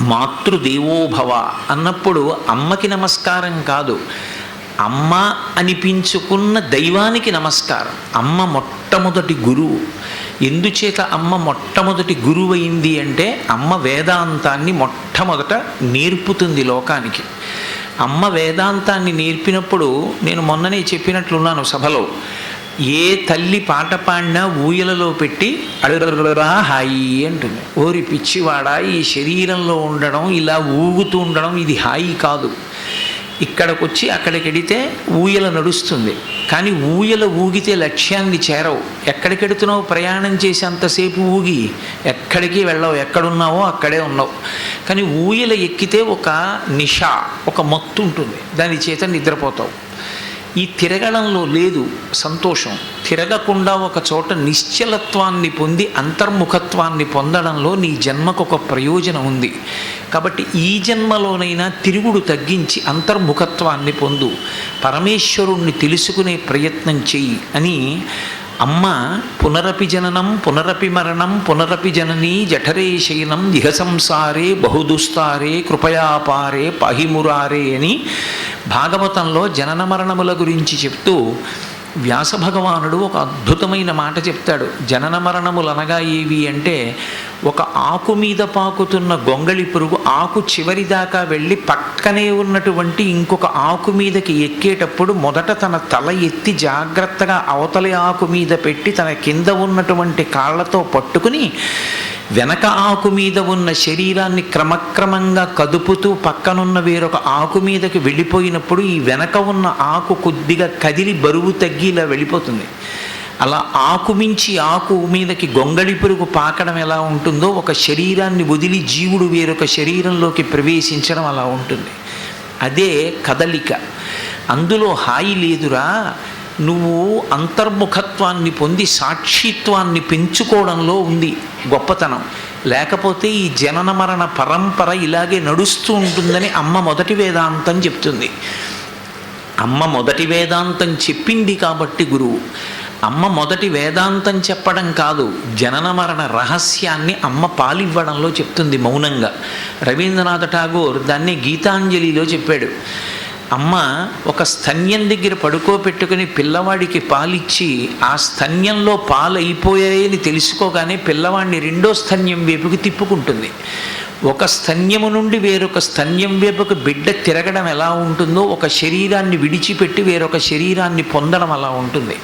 మాతృదేవోభవ అన్నప్పుడు అమ్మకి నమస్కారం కాదు. అమ్మ అనిపించుకున్న దైవానికి నమస్కారం. అమ్మ మొట్టమొదటి గురువు. ఎందుచేత అమ్మ మొట్టమొదటి గురువు అయింది అంటే అమ్మ వేదాంతాన్ని మొట్టమొదట నేర్పుతుంది లోకానికి. అమ్మ వేదాంతాన్ని నేర్పినప్పుడు నేను మొన్ననే చెప్పినట్లున్నాను సభలో. ఏ తల్లి పాట పాడినా ఊయలలో పెట్టి అడుగురా హాయి అంటుంది. ఓరి పిచ్చివాడా ఈ శరీరంలో ఉండడం ఇలా ఊగుతూ ఉండడం ఇది హాయి కాదు. ఇక్కడికి వచ్చి అక్కడికి వెడితే ఊయల నడుస్తుంది. కానీ ఊయల ఊగితే లక్ష్యాన్ని చేరవు. ఎక్కడికెడుతున్నావు ప్రయాణం చేసేంతసేపు ఊగి? ఎక్కడికి వెళ్ళవు? ఎక్కడున్నావో అక్కడే ఉన్నావు. కానీ ఊయల ఎక్కితే ఒక నిష ఒక మత్తు ఉంటుంది దాని చేత నిద్రపోతావు. ఈ తిరగడంలో లేదు సంతోషం. తిరగకుండా ఒక చోట నిశ్చలత్వాన్ని పొంది అంతర్ముఖత్వాన్ని పొందడంలో నీ జన్మకు ఒక ప్రయోజనం ఉంది. కాబట్టి ఈ జన్మలోనైనా తిరుగుడు తగ్గించి అంతర్ముఖత్వాన్ని పొందు. పరమేశ్వరుణ్ణి తెలుసుకునే ప్రయత్నం చెయ్యి అని అమ్మ పునరపి జననం పునరపి మరణం పునరపి జననీ జఠరే శయనం ఇహ సంసారే బహుదుస్తారే కృపయాపారే పహిమురారే అని భాగవతంలో జనన మరణముల గురించి చెప్తూ వ్యాస భగవానుడు ఒక అద్భుతమైన మాట చెప్తాడు. జనన మరణములు అనగా ఏవి అంటే ఒక ఆకు మీద పాకుతున్న గొంగళి పురుగు ఆకు చివరి దాకా వెళ్ళి పక్కనే ఉన్నటువంటి ఇంకొక ఆకు మీదకి ఎక్కేటప్పుడు మొదట తన తల ఎత్తి జాగ్రత్తగా అవతలి ఆకు మీద పెట్టి తన కింద ఉన్నటువంటి కాళ్ళతో పట్టుకుని వెనక ఆకు మీద ఉన్న శరీరాన్ని క్రమక్రమంగా కదుపుతూ పక్కనున్న వేరొక ఆకు మీదకి వెళ్ళిపోయినప్పుడు ఈ వెనక ఉన్న ఆకు కొద్దిగా కదిలి బరువు తగ్గి ఇలా వెళ్ళిపోతుంది. అలా ఆకు మించి ఆకు మీదకి గొంగళి పురుగు పాకడం ఎలా ఉంటుందో ఒక శరీరాన్ని వదిలి జీవుడు వేరొక శరీరంలోకి ప్రవేశించడం అలా ఉంటుంది. అదే కదలిక. అందులో హాయి లేదురా. నువ్వు అంతర్ముఖత్వాన్ని పొంది సాక్షిత్వాన్ని పెంచుకోవడంలో ఉంది గొప్పతనం. లేకపోతే ఈ జనన మరణ పరంపర ఇలాగే నడుస్తూ ఉంటుందని అమ్మ మొదటి వేదాంతం చెప్తుంది. అమ్మ మొదటి వేదాంతం చెప్పింది కాబట్టి గురువు. అమ్మ మొదటి వేదాంతం చెప్పడం కాదు జనన మరణ రహస్యాన్ని అమ్మ పాలివ్వడంలో చెప్తుంది మౌనంగా. రవీంద్రనాథ ఠాగూర్ దాన్ని గీతాంజలిలో చెప్పాడు. అమ్మ ఒక స్తన్యం దగ్గర పడుకోబెట్టుకుని పిల్లవాడికి పాలిచ్చి ఆ స్తన్యంలో పాలు అయిపోయాయని తెలుసుకోగానే పిల్లవాడిని రెండో స్తన్యం వైపుకి తిప్పుకుంటుంది. ఒక స్తన్యము నుండి వేరొక స్తన్యం వైపుకు బిడ్డ తిరగడం ఎలా ఉంటుందో ఒక శరీరాన్ని విడిచిపెట్టి వేరొక శరీరాన్ని పొందడం అలా ఉంటుంది.